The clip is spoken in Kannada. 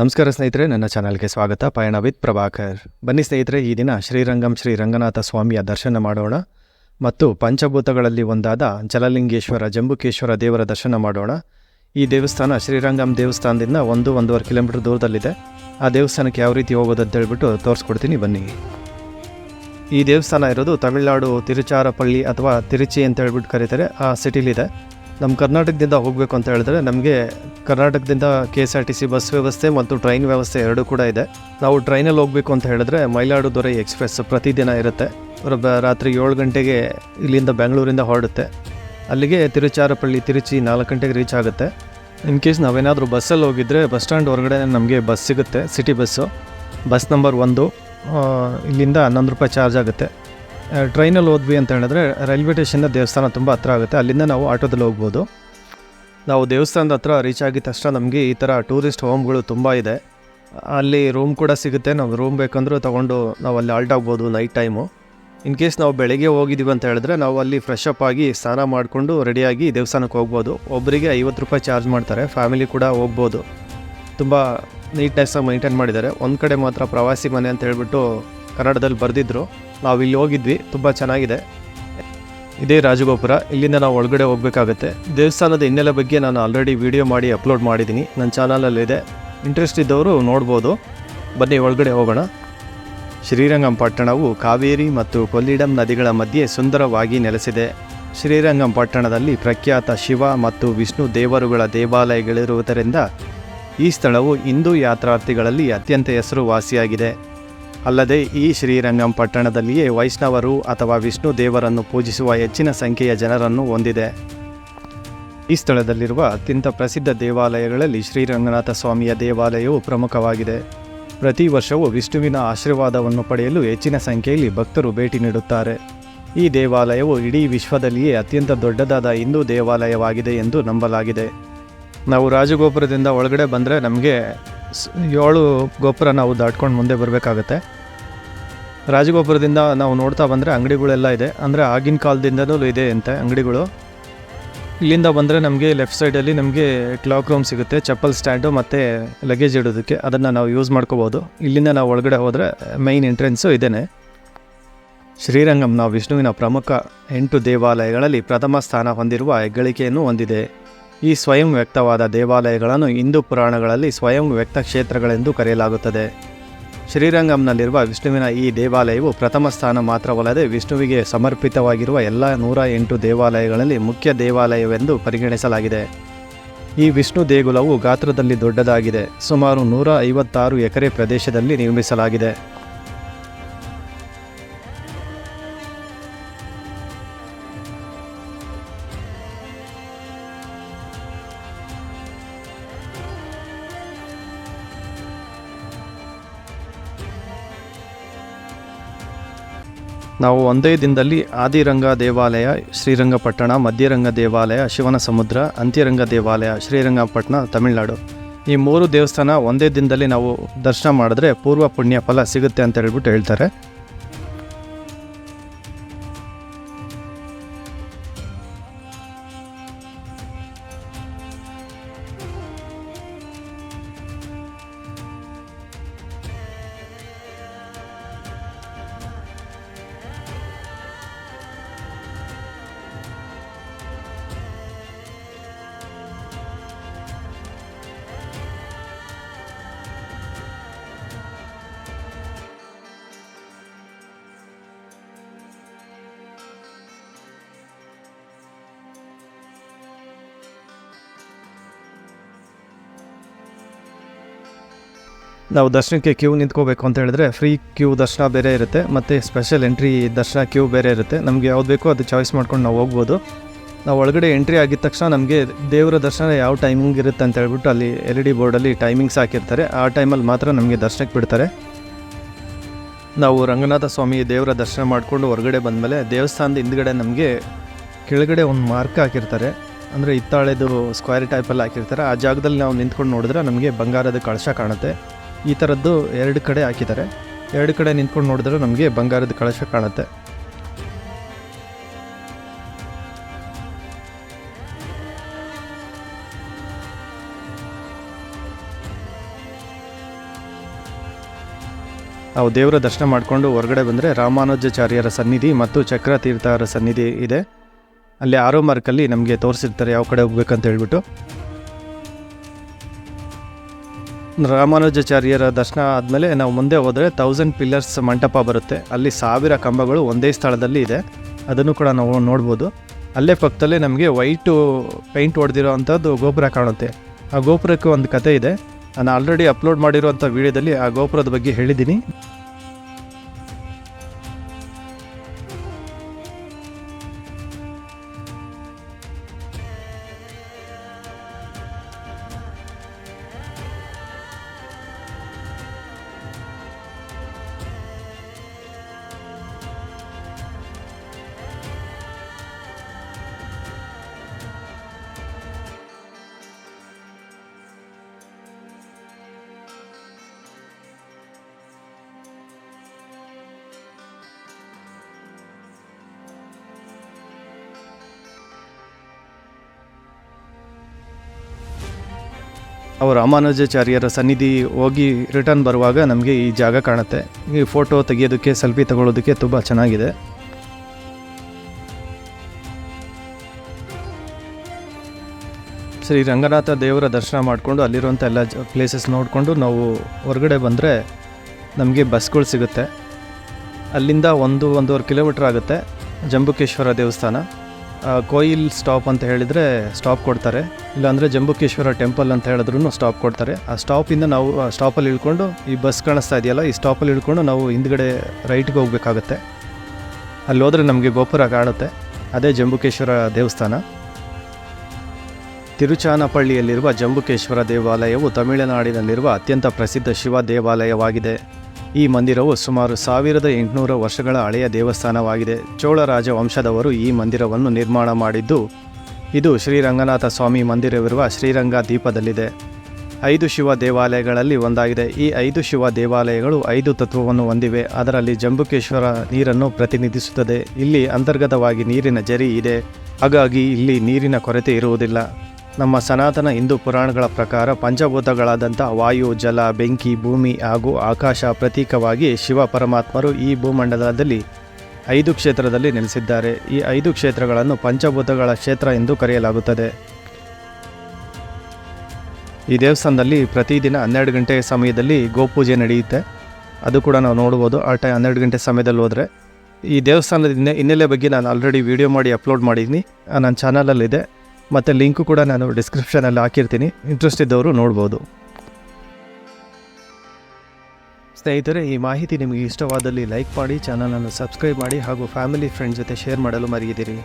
ನಮಸ್ಕಾರ ಸ್ನೇಹಿತರೆ, ನನ್ನ ಚಾನಲ್ಗೆ ಸ್ವಾಗತ. ಪಯಣ ವಿತ್ ಪ್ರಭಾಕರ್. ಬನ್ನಿ ಸ್ನೇಹಿತರೆ, ಈ ದಿನ ಶ್ರೀರಂಗಂ ಶ್ರೀ ರಂಗನಾಥ ಸ್ವಾಮಿಯ ದರ್ಶನ ಮಾಡೋಣ ಮತ್ತು ಪಂಚಭೂತಗಳಲ್ಲಿ ಒಂದಾದ ಜಲಲಿಂಗೇಶ್ವರ, ಜಂಬುಕೇಶ್ವರ ದೇವರ ದರ್ಶನ ಮಾಡೋಣ. ಈ ದೇವಸ್ಥಾನ ಶ್ರೀರಂಗಂ ದೇವಸ್ಥಾನದಿಂದ ಒಂದು, ಒಂದೂವರೆ ಕಿಲೋಮೀಟರ್ ದೂರದಲ್ಲಿದೆ. ಆ ದೇವಸ್ಥಾನಕ್ಕೆ ಯಾವ ರೀತಿ ಹೋಗೋದು ಅಂತ ಹೇಳ್ಬಿಟ್ಟು ತೋರಿಸ್ಕೊಡ್ತೀನಿ, ಬನ್ನಿ. ಈ ದೇವಸ್ಥಾನ ಇರೋದು ತಮಿಳುನಾಡು, ತಿರುಚಾರಪಳ್ಳಿ ಅಥವಾ ತಿರುಚಿ ಅಂತ ಹೇಳ್ಬಿಟ್ಟು ಕರೀತಾರೆ. ಆ ಸಿಟಿಲಿದೆ ನಮ್ಮ ಕರ್ನಾಟಕದಿಂದ ಹೋಗಬೇಕು ಅಂತ ಹೇಳಿದ್ರೆ ನಮಗೆ ಕರ್ನಾಟಕದಿಂದ K S R T C bus ವ್ಯವಸ್ಥೆ ಮತ್ತು ಟ್ರೈನ್ ವ್ಯವಸ್ಥೆ ಎರಡೂ ಕೂಡ ಇದೆ. ನಾವು ಟ್ರೈನಲ್ಲಿ ಹೋಗಬೇಕು ಅಂತ ಹೇಳಿದ್ರೆ ಮೈಲಾಡುದೊರೆ ಎಕ್ಸ್ಪ್ರೆಸ್ ಪ್ರತಿದಿನ ಇರುತ್ತೆ. ರಾತ್ರಿ ಏಳು ಗಂಟೆಗೆ ಇಲ್ಲಿಂದ ಬೆಂಗಳೂರಿಂದ ಹೊರಡುತ್ತೆ. ಅಲ್ಲಿಗೆ ತಿರುಚಾರಪಳ್ಳಿ, ತಿರುಚಿ ನಾಲ್ಕು ಗಂಟೆಗೆ ರೀಚ್ ಆಗುತ್ತೆ. ಇನ್ ಕೇಸ್ ನಾವೇನಾದರೂ ಬಸ್ಸಲ್ಲಿ ಹೋಗಿದ್ರೆ ಬಸ್ ಸ್ಟ್ಯಾಂಡ್ ಹೊರಗಡೆ ನಮಗೆ ಬಸ್ ಸಿಗುತ್ತೆ, ಸಿಟಿ ಬಸ್ಸು. ಬಸ್ ನಂಬರ್ ಒಂದು ಇಲ್ಲಿಂದ ಹನ್ನೊಂದು ರೂಪಾಯಿ ಚಾರ್ಜ್ ಆಗುತ್ತೆ. ಟ್ರೈನಲ್ಲಿ ಹೋದ್ವಿ ಅಂತ ಹೇಳಿದ್ರೆ ರೈಲ್ವೆ ಸ್ಟೇಷನ್ನ ದೇವಸ್ಥಾನ ತುಂಬ ಹತ್ರ ಆಗುತ್ತೆ. ಅಲ್ಲಿಂದ ನಾವು ಆಟೋದಲ್ಲಿ ಹೋಗ್ಬೋದು. ನಾವು ದೇವಸ್ಥಾನದ ಹತ್ರ ರೀಚ್ ಆಗಿದ ತಕ್ಷಣ ನಮಗೆ ಈ ಥರ ಟೂರಿಸ್ಟ್ ಹೋಮ್ಗಳು ತುಂಬ ಇದೆ. ಅಲ್ಲಿ ರೂಮ್ ಕೂಡ ಸಿಗುತ್ತೆ. ನಾವು ರೂಮ್ ಬೇಕಂದ್ರೂ ತೊಗೊಂಡು ನಾವು ಅಲ್ಲಿ ಆಲ್ಟ್ ಆಗ್ಬೋದು ನೈಟ್ ಟೈಮು ಇನ್ ಕೇಸ್ ನಾವು ಬೆಳಗ್ಗೆ ಹೋಗಿದ್ದೀವಿ ಅಂತ ಹೇಳಿದ್ರೆ ನಾವು ಅಲ್ಲಿ ಫ್ರೆಶ್ ಅಪ್ ಆಗಿ ಸ್ನಾನ ಮಾಡಿಕೊಂಡು ರೆಡಿಯಾಗಿ ದೇವಸ್ಥಾನಕ್ಕೆ ಹೋಗ್ಬೋದು. ಒಬ್ಬರಿಗೆ ಐವತ್ತು ರೂಪಾಯಿ ಚಾರ್ಜ್ ಮಾಡ್ತಾರೆ. ಫ್ಯಾಮಿಲಿ ಕೂಡ ಹೋಗ್ಬೋದು. ತುಂಬ ನೀಟ್ನೆಸ್ಸಾಗಿ ಮೈಂಟೈನ್ ಮಾಡಿದ್ದಾರೆ. ಒಂದು ಕಡೆ ಮಾತ್ರ ಪ್ರವಾಸಿ ಮನೆ ಅಂತ ಹೇಳ್ಬಿಟ್ಟು ಕನ್ನಡದಲ್ಲಿ ಬರೆದಿದ್ರು. ನಾವು ಇಲ್ಲಿ ಹೋಗಿದ್ವಿ, ತುಂಬ ಚೆನ್ನಾಗಿದೆ. ಇದೇ ರಾಜಗೋಪುರ, ಇಲ್ಲಿಂದ ನಾವು ಒಳಗಡೆ ಹೋಗಬೇಕಾಗತ್ತೆ. ದೇವಸ್ಥಾನದ ಹಿನ್ನೆಲೆ ಬಗ್ಗೆ ನಾನು ಆಲ್ರೆಡಿ ವಿಡಿಯೋ ಮಾಡಿ ಅಪ್ಲೋಡ್ ಮಾಡಿದ್ದೀನಿ. ನನ್ನ ಚಾನಲಲ್ಲಿದೆ ಇಂಟ್ರೆಸ್ಟ್ ಇದ್ದವರು ನೋಡ್ಬೋದು. ಬನ್ನಿ, ಒಳಗಡೆ ಹೋಗೋಣ. ಶ್ರೀರಂಗಂ ಪಟ್ಟಣವು ಕಾವೇರಿ ಮತ್ತು ಕೊಲ್ಲಿಡಂ ನದಿಗಳ ಮಧ್ಯೆ ಸುಂದರವಾಗಿ ನೆಲೆಸಿದೆ. ಶ್ರೀರಂಗಂ ಪಟ್ಟಣದಲ್ಲಿ ಪ್ರಖ್ಯಾತ ಶಿವ ಮತ್ತು ವಿಷ್ಣು ದೇವರುಗಳ ದೇವಾಲಯಗಳಿರುವುದರಿಂದ ಈ ಸ್ಥಳವು ಹಿಂದೂ ಯಾತ್ರಾರ್ಥಿಗಳಲ್ಲಿ ಅತ್ಯಂತ ಹೆಸರುವಾಸಿಯಾಗಿದೆ. ಅಲ್ಲದೆ ಈ ಶ್ರೀರಂಗಂ ಪಟ್ಟಣದಲ್ಲಿಯೇ ವೈಷ್ಣವರು ಅಥವಾ ವಿಷ್ಣು ದೇವರನ್ನು ಪೂಜಿಸುವ ಹೆಚ್ಚಿನ ಸಂಖ್ಯೆಯ ಜನರನ್ನು ಹೊಂದಿದೆ. ಈ ಸ್ಥಳದಲ್ಲಿರುವ ಅತ್ಯಂತ ಪ್ರಸಿದ್ಧ ದೇವಾಲಯಗಳಲ್ಲಿ ಶ್ರೀರಂಗನಾಥ ಸ್ವಾಮಿಯ ದೇವಾಲಯವು ಪ್ರಮುಖವಾಗಿದೆ. ಪ್ರತಿ ವರ್ಷವೂ ವಿಷ್ಣುವಿನ ಆಶೀರ್ವಾದವನ್ನು ಪಡೆಯಲು ಹೆಚ್ಚಿನ ಸಂಖ್ಯೆಯಲ್ಲಿ ಭಕ್ತರು ಭೇಟಿ ನೀಡುತ್ತಾರೆ. ಈ ದೇವಾಲಯವು ಇಡೀ ವಿಶ್ವದಲ್ಲಿಯೇ ಅತ್ಯಂತ ದೊಡ್ಡದಾದ ಹಿಂದೂ ದೇವಾಲಯವಾಗಿದೆ ಎಂದು ನಂಬಲಾಗಿದೆ. ನಾವು ರಾಜಗೋಪುರದಿಂದ ಒಳಗಡೆ ಬಂದರೆ ನಮಗೆ ಏಳು ಗೋಪುರ ನಾವು ದಾಟ್ಕೊಂಡು ಮುಂದೆ ಬರಬೇಕಾಗತ್ತೆ. ರಾಜಗೋಪುರದಿಂದ ನಾವು ನೋಡ್ತಾ ಬಂದರೆ ಅಂಗಡಿಗಳೆಲ್ಲ ಇದೆ. ಅಂದರೆ ಆಗಿನ ಕಾಲದಿಂದಲೂ ಇದೆ ಅಂತೆ ಅಂಗಡಿಗಳು. ಇಲ್ಲಿಂದ ಬಂದರೆ ನಮಗೆ ಲೆಫ್ಟ್ ಸೈಡಲ್ಲಿ ನಮಗೆ ಕ್ಲಾಕ್ ರೂಮ್ ಸಿಗುತ್ತೆ, ಚಪ್ಪಲ್ ಸ್ಟ್ಯಾಂಡು ಮತ್ತು ಲಗೇಜ್ ಇಡೋದಕ್ಕೆ. ಅದನ್ನು ನಾವು ಯೂಸ್ ಮಾಡ್ಕೋಬೋದು. ಇಲ್ಲಿಂದ ನಾವು ಒಳಗಡೆ ಹೋದರೆ ಮೈನ್ ಎಂಟ್ರೆನ್ಸು ಇದೇ ಶ್ರೀರಂಗಂ ನಾವು ವಿಷ್ಣುವಿನ ಪ್ರಮುಖ ಎಂಟು ದೇವಾಲಯಗಳಲ್ಲಿ ಪ್ರಥಮ ಸ್ಥಾನ ಹೊಂದಿರುವ ಹೆಗ್ಗಳಿಕೆಯನ್ನು ಹೊಂದಿದೆ. ಈ ಸ್ವಯಂ ವ್ಯಕ್ತವಾದ ದೇವಾಲಯಗಳನ್ನು ಹಿಂದೂ ಪುರಾಣಗಳಲ್ಲಿ ಸ್ವಯಂ ವ್ಯಕ್ತ ಕ್ಷೇತ್ರಗಳೆಂದು ಕರೆಯಲಾಗುತ್ತದೆ. ಶ್ರೀರಂಗಂನಲ್ಲಿರುವ ವಿಷ್ಣುವಿನ ಈ ದೇವಾಲಯವು ಪ್ರಥಮ ಸ್ಥಾನ ಮಾತ್ರವಲ್ಲದೆ ವಿಷ್ಣುವಿಗೆ ಸಮರ್ಪಿತವಾಗಿರುವ ಎಲ್ಲ ನೂರ ಎಂಟು ದೇವಾಲಯಗಳಲ್ಲಿ ಮುಖ್ಯ ದೇವಾಲಯವೆಂದು ಪರಿಗಣಿಸಲಾಗಿದೆ. ಈ ವಿಷ್ಣು ದೇಗುಲವು ಗಾತ್ರದಲ್ಲಿ ದೊಡ್ಡದಾಗಿದೆ. ಸುಮಾರು ನೂರ ಐವತ್ತಾರು ಎಕರೆ ಪ್ರದೇಶದಲ್ಲಿ ನಿರ್ಮಿಸಲಾಗಿದೆ. ನಾವು ಒಂದೇ ದಿನದಲ್ಲಿ ಆದಿರಂಗ ದೇವಾಲಯ, ಶ್ರೀರಂಗಪಟ್ಟಣ, ಮಧ್ಯರಂಗ ದೇವಾಲಯ, ಶಿವನ ಸಮುದ್ರ, ಅಂತ್ಯರಂಗ ದೇವಾಲಯ, ಶ್ರೀರಂಗಪಟ್ಟಣ, ತಮಿಳುನಾಡು. ಈ ಮೂರು ದೇವಸ್ಥಾನ ಒಂದೇ ದಿನದಲ್ಲಿ ನಾವು ದರ್ಶನ ಮಾಡಿದ್ರೆ ಪೂರ್ವ ಪುಣ್ಯ ಫಲ ಸಿಗುತ್ತೆ ಅಂತ ಹೇಳ್ಬಿಟ್ಟು ಹೇಳ್ತಾರೆ. ನಾವು ದರ್ಶನಕ್ಕೆ ಕ್ಯೂ ನಿಂತ್ಕೋಬೇಕು ಅಂತ ಹೇಳಿದ್ರೆ ಫ್ರೀ ಕ್ಯೂ ದರ್ಶನ ಬೇರೆ ಇರುತ್ತೆ, ಮತ್ತು ಸ್ಪೆಷಲ್ ಎಂಟ್ರಿ ದರ್ಶನ ಕ್ಯೂ ಬೇರೆ ಇರುತ್ತೆ. ನಮಗೆ ಯಾವ್ದು ಬೇಕೋ ಅದು ಚಾಯ್ಸ್ ಮಾಡ್ಕೊಂಡು ನಾವು ಹೋಗ್ಬೋದು. ನಾವು ಒಳಗಡೆ ಎಂಟ್ರಿ ಆಗಿದ ತಕ್ಷಣ ನಮಗೆ ದೇವರ ದರ್ಶನ ಯಾವ ಟೈಮಿಂಗ್ ಇರುತ್ತೆ ಅಂತ ಹೇಳ್ಬಿಟ್ಟು ಅಲ್ಲಿ ಎಲ್ ಇ ಡಿ ಬೋರ್ಡಲ್ಲಿ ಟೈಮಿಂಗ್ಸ್ ಹಾಕಿರ್ತಾರೆ. ಆ ಟೈಮಲ್ಲಿ ಮಾತ್ರ ನಮಗೆ ದರ್ಶನಕ್ಕೆ ಬಿಡ್ತಾರೆ. ನಾವು ರಂಗನಾಥ ಸ್ವಾಮಿ ದೇವರ ದರ್ಶನ ಮಾಡಿಕೊಂಡು ಹೊರಗಡೆ ಬಂದಮೇಲೆ ದೇವಸ್ಥಾನದ ಹಿಂದ್ಗಡೆ ನಮಗೆ ಕೆಳಗಡೆ ಒಂದು ಮಾರ್ಕ್ ಹಾಕಿರ್ತಾರೆ. ಅಂದರೆ ಹಿತ್ತಾಳೆದು ಸ್ಕ್ವೇರ್ ಟೈಪಲ್ಲಿ ಹಾಕಿರ್ತಾರೆ. ಆ ಜಾಗದಲ್ಲಿ ನಾವು ನಿಂತ್ಕೊಂಡು ನೋಡಿದ್ರೆ ನಮಗೆ ಬಂಗಾರದ ಕಳಶ ಕಾಣುತ್ತೆ. ಈ ಥರದ್ದು ಎರಡು ಕಡೆ ಹಾಕಿದ್ದಾರೆ. ಎರಡು ಕಡೆ ನಿಂತ್ಕೊಂಡು ನೋಡಿದ್ರೆ ನಮಗೆ ಬಂಗಾರದ ಕಳಶ ಕಾಣುತ್ತೆ. ನಾವು ದೇವರ ದರ್ಶನ ಮಾಡಿಕೊಂಡು ಹೊರಗಡೆ ಬಂದರೆ ರಾಮಾನುಜಾಚಾರ್ಯರ ಸನ್ನಿಧಿ ಮತ್ತು ಚಕ್ರತೀರ್ಥರ ಸನ್ನಿಧಿ ಇದೆ. ಅಲ್ಲಿ ಆರೋ ಮಾರ್ಕಲ್ಲಿ ನಮಗೆ ತೋರಿಸಿರ್ತಾರೆ ಯಾವ ಕಡೆ ಹೋಗ್ಬೇಕಂತ ಹೇಳ್ಬಿಟ್ಟು. ರಾಮಾನುಜಾಚಾರ್ಯರ ದರ್ಶನ ಆದಮೇಲೆ ನಾವು ಮುಂದೆ ಹೋದರೆ ತೌಸಂಡ್ ಪಿಲ್ಲರ್ಸ್ ಮಂಟಪ ಬರುತ್ತೆ. ಅಲ್ಲಿ ಸಾವಿರ ಕಂಬಗಳು ಒಂದೇ ಸ್ಥಳದಲ್ಲಿ ಇದೆ. ಅದನ್ನು ಕೂಡ ನಾವು ನೋಡ್ಬೋದು. ಅಲ್ಲೇ ಪಕ್ಕದಲ್ಲೇ ನಮಗೆ ವೈಟು ಪೇಂಟ್ ಹೊಡೆದಿರೋ ಅಂಥದ್ದು ಗೋಪುರ ಕಾಣುತ್ತೆ. ಆ ಗೋಪುರಕ್ಕೆ ಒಂದು ಕತೆ ಇದೆ. ನಾನು ಆಲ್ರೆಡಿ ಅಪ್ಲೋಡ್ ಮಾಡಿರುವಂಥ ವಿಡಿಯೋದಲ್ಲಿ ಆ ಗೋಪುರದ ಬಗ್ಗೆ ಹೇಳಿದ್ದೀನಿ. ಅವ್ರು ರಾಮಾನುಜಾಚಾರ್ಯರ ಸನ್ನಿಧಿ ಹೋಗಿ ರಿಟರ್ನ್ ಬರುವಾಗ ನಮಗೆ ಈ ಜಾಗ ಕಾಣುತ್ತೆ. ಈ ಫೋಟೋ ತೆಗೆಯೋದಕ್ಕೆ, ಸೆಲ್ಫಿ ತಗೊಳ್ಳೋದಕ್ಕೆ ತುಂಬ ಚೆನ್ನಾಗಿದೆ. ಶ್ರೀ ರಂಗನಾಥ ದೇವರ ದರ್ಶನ ಮಾಡಿಕೊಂಡು ಅಲ್ಲಿರುವಂಥ ಎಲ್ಲ ಪ್ಲೇಸಸ್ ನೋಡಿಕೊಂಡು ನಾವು ಹೊರಗಡೆ ಬಂದರೆ ನಮಗೆ ಬಸ್ಗಳು ಸಿಗುತ್ತೆ. ಅಲ್ಲಿಂದ ಒಂದು, ಒಂದೂವರೆ ಕಿಲೋಮೀಟ್ರ್ ಆಗುತ್ತೆ ಜಂಬುಕೇಶ್ವರ ದೇವಸ್ಥಾನ. ಕೋಯಿಲ್ ಸ್ಟಾಪ್ ಅಂತ ಹೇಳಿದರೆ ಸ್ಟಾಪ್ ಕೊಡ್ತಾರೆ. ಇಲ್ಲಾಂದರೆ ಜಂಬುಕೇಶ್ವರ ಟೆಂಪಲ್ ಅಂತ ಹೇಳಿದ್ರು ಸ್ಟಾಪ್ ಕೊಡ್ತಾರೆ. ಆ ಸ್ಟಾಪಿಂದ ನಾವು, ಆ ಸ್ಟಾಪಲ್ಲಿ ಇಳ್ಕೊಂಡು ಈ ಬಸ್ ಕಾಣಿಸ್ತಾ ಇದೆಯಲ್ಲ, ಈ ಸ್ಟಾಪಲ್ಲಿ ಇಳ್ಕೊಂಡು ನಾವು ಹಿಂದ್ಗಡೆ ರೈಟ್ಗೆ ಹೋಗಬೇಕಾಗತ್ತೆ. ಅಲ್ಲಿ ಹೋದರೆ ನಮಗೆ ಗೋಪುರ ಕಾಣುತ್ತೆ. ಅದೇ ಜಂಬುಕೇಶ್ವರ ದೇವಸ್ಥಾನ. ತಿರುಚಾನಪಳ್ಳಿಯಲ್ಲಿರುವ ಜಂಬುಕೇಶ್ವರ ದೇವಾಲಯವು ತಮಿಳುನಾಡಿನಲ್ಲಿರುವ ಅತ್ಯಂತ ಪ್ರಸಿದ್ಧ ಶಿವ ದೇವಾಲಯವಾಗಿದೆ. ಈ ಮಂದಿರವು ಸುಮಾರು ಸಾವಿರದ ಎಂಟುನೂರು ವರ್ಷಗಳ ಹಳೆಯ ದೇವಸ್ಥಾನವಾಗಿದೆ. ಚೋಳರಾಜ ವಂಶದವರು ಈ ಮಂದಿರವನ್ನು ನಿರ್ಮಾಣ ಮಾಡಿದ್ದು, ಇದು ಶ್ರೀರಂಗನಾಥ ಸ್ವಾಮಿ ಮಂದಿರವಿರುವ ಶ್ರೀರಂಗ ದೀಪದಲ್ಲಿದೆ. ಐದು ಶಿವ ದೇವಾಲಯಗಳಲ್ಲಿ ಒಂದಾಗಿದೆ. ಈ ಐದು ಶಿವ ದೇವಾಲಯಗಳು ಐದು ತತ್ವವನ್ನು ಹೊಂದಿವೆ. ಅದರಲ್ಲಿ ಜಂಬುಕೇಶ್ವರ ನೀರನ್ನು ಪ್ರತಿನಿಧಿಸುತ್ತದೆ. ಇಲ್ಲಿ ಅಂತರ್ಗತವಾಗಿ ನೀರಿನ ಜರಿ ಇದೆ. ಹಾಗಾಗಿ ಇಲ್ಲಿ ನೀರಿನ ಕೊರತೆ ಇರುವುದಿಲ್ಲ. ನಮ್ಮ ಸನಾತನ ಹಿಂದೂ ಪುರಾಣಗಳ ಪ್ರಕಾರ ಪಂಚಭೂತಗಳಾದಂಥ ವಾಯು, ಜಲ, ಬೆಂಕಿ, ಭೂಮಿ ಹಾಗೂ ಆಕಾಶ ಪ್ರತೀಕವಾಗಿ ಶಿವ ಪರಮಾತ್ಮರು ಈ ಭೂಮಂಡಲದಲ್ಲಿ ಐದು ಕ್ಷೇತ್ರದಲ್ಲಿ ನೆಲೆಸಿದ್ದಾರೆ. ಈ ಐದು ಕ್ಷೇತ್ರಗಳನ್ನು ಪಂಚಭೂತಗಳ ಕ್ಷೇತ್ರ ಎಂದು ಕರೆಯಲಾಗುತ್ತದೆ. ಈ ದೇವಸ್ಥಾನದಲ್ಲಿ ಪ್ರತಿದಿನ ಹನ್ನೆರಡು ಗಂಟೆ ಸಮಯದಲ್ಲಿ ಗೋಪೂಜೆ ನಡೆಯುತ್ತೆ. ಅದು ಕೂಡ ನಾವು ನೋಡ್ಬೋದು. ಆ ಟೈ ಹನ್ನೆರಡು ಗಂಟೆ ಸಮಯದಲ್ಲಿ ಹೋದರೆ ಈ ದೇವಸ್ಥಾನದ ಹಿನ್ನೆಲೆ ಬಗ್ಗೆ ನಾನು ಆಲ್ರೆಡಿ ವಿಡಿಯೋ ಮಾಡಿ ಅಪ್ಲೋಡ್ ಮಾಡಿದ್ದೀನಿ. ನನ್ನ ಚಾನಲಲ್ಲಿದೆ ಮತ್ತು ಲಿಂಕು ಕೂಡ ನಾನು ಡಿಸ್ಕ್ರಿಪ್ಷನಲ್ಲಿ ಹಾಕಿರ್ತೀನಿ. ಇಂಟ್ರೆಸ್ಟ್ ಇದ್ದವರು ನೋಡ್ಬೋದು. ಸ್ನೇಹಿತರೆ, ಈ ಮಾಹಿತಿ ನಿಮಗೆ ಇಷ್ಟವಾದಲ್ಲಿ ಲೈಕ್ ಮಾಡಿ ಚಾನಲನ್ನು ಸಬ್ಸ್ಕ್ರೈಬ್ ಮಾಡಿ ಹಾಗೂ ಫ್ಯಾಮಿಲಿ ಫ್ರೆಂಡ್ಸ್ ಜೊತೆ ಶೇರ್ ಮಾಡಲು ಮರೆಯದಿರಿ.